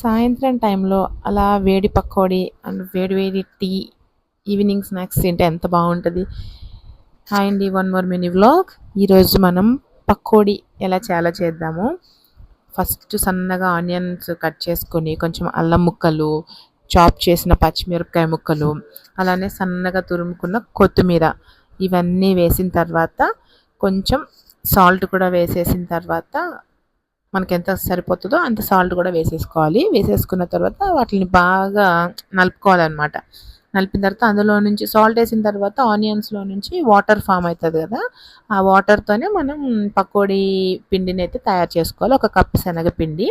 సాయంత్రం టైంలో అలా వేడి పకోడీ అండ్ వేడి వేడి టీ ఈవినింగ్ స్నాక్స్ తింటే ఎంత బాగుంటుంది. హాయ్ అండి వన్ మోర్ మినీ వ్లాగ్. ఈరోజు మనం పకోడీ ఎలా చేయాలో చేద్దాము. ఫస్ట్ సన్నగా ఆనియన్స్ కట్ చేసుకొని కొంచెం అల్లం ముక్కలు చాప్ చేసిన పచ్చిమిరపకాయ ముక్కలు అలానే సన్నగా తురుముకున్న కొత్తిమీర ఇవన్నీ వేసిన తర్వాత కొంచెం సాల్ట్ కూడా వేసేసిన తర్వాత మనకి ఎంత సరిపోతుందో అంత సాల్ట్ కూడా వేసేసుకోవాలి. వేసేసుకున్న తర్వాత వాటిని బాగా నలుపుకోవాలన్నమాట. నలిపిన తర్వాత అందులో నుంచి సాల్ట్ వేసిన తర్వాత ఆనియన్స్లో నుంచి వాటర్ ఫామ్ అవుతుంది కదా ఆ వాటర్తోనే మనం పకోడీ పిండిని అయితే తయారు చేసుకోవాలి. ఒక కప్పు శనగపిండి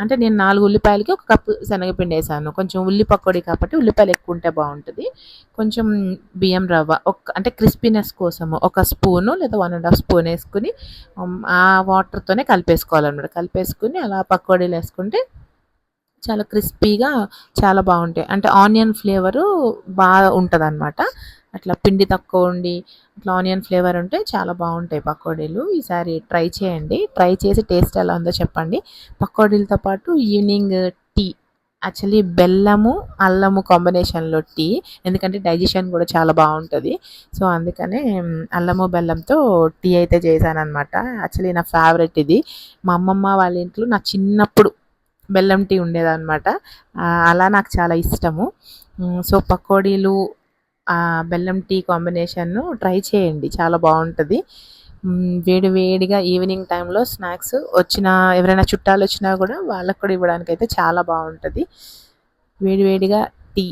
అంటే నేను నాలుగు ఉల్లిపాయలకి ఒక కప్పు శనగపిండి వేసాను. కొంచెం ఉల్లి పకోడీ కాబట్టి ఉల్లిపాయలు ఎక్కువ ఉంటే బాగుంటుంది. కొంచెం బియ్యం రవ్వ ఒక అంటే క్రిస్పీనెస్ కోసము ఒక స్పూను లేదా వన్ అండ్ హాఫ్ స్పూన్ వేసుకుని ఆ వాటర్తోనే కలిపేసుకోవాలన్నమాట. కలిపేసుకుని అలా పకోడీలు వేసుకుంటే చాలా క్రిస్పీగా చాలా బాగుంటాయి. అంటే ఆనియన్ ఫ్లేవరు బాగా ఉంటుంది అనమాట అట్లా పిండి తక్కువ ఉండి అట్లా ఆనియన్ ఫ్లేవర్ ఉంటే చాలా బాగుంటాయి పకోడీలు. ఈసారి ట్రై చేయండి. ట్రై చేసి టేస్ట్ ఎలా ఉందో చెప్పండి. పకోడీలతో పాటు ఈవినింగ్ టీ యాక్చువల్లీ బెల్లము అల్లము కాంబినేషన్లో టీ ఎందుకంటే డైజెషన్ కూడా చాలా బాగుంటుంది. సో అందుకనే అల్లము బెల్లంతో టీ అయితే చేశాను అనమాట యాక్చువల్లీ నా ఫేవరెట్ ఇది. మా అమ్మమ్మ వాళ్ళ ఇంట్లో నా చిన్నప్పుడు బెల్లం టీ ఉండేదన్నమాట. అలా నాకు చాలా ఇష్టము. సో పకోడీలు బెల్లం టీ కాంబినేషన్ను ట్రై చేయండి. చాలా బాగుంటుంది. వేడి వేడిగా ఈవినింగ్ టైంలో స్నాక్స్ వచ్చిన ఎవరైనా చుట్టాలు వచ్చినా కూడా వాళ్ళకు కూడా ఇవ్వడానికి అయితే చాలా బాగుంటుంది. వేడి వేడిగా టీ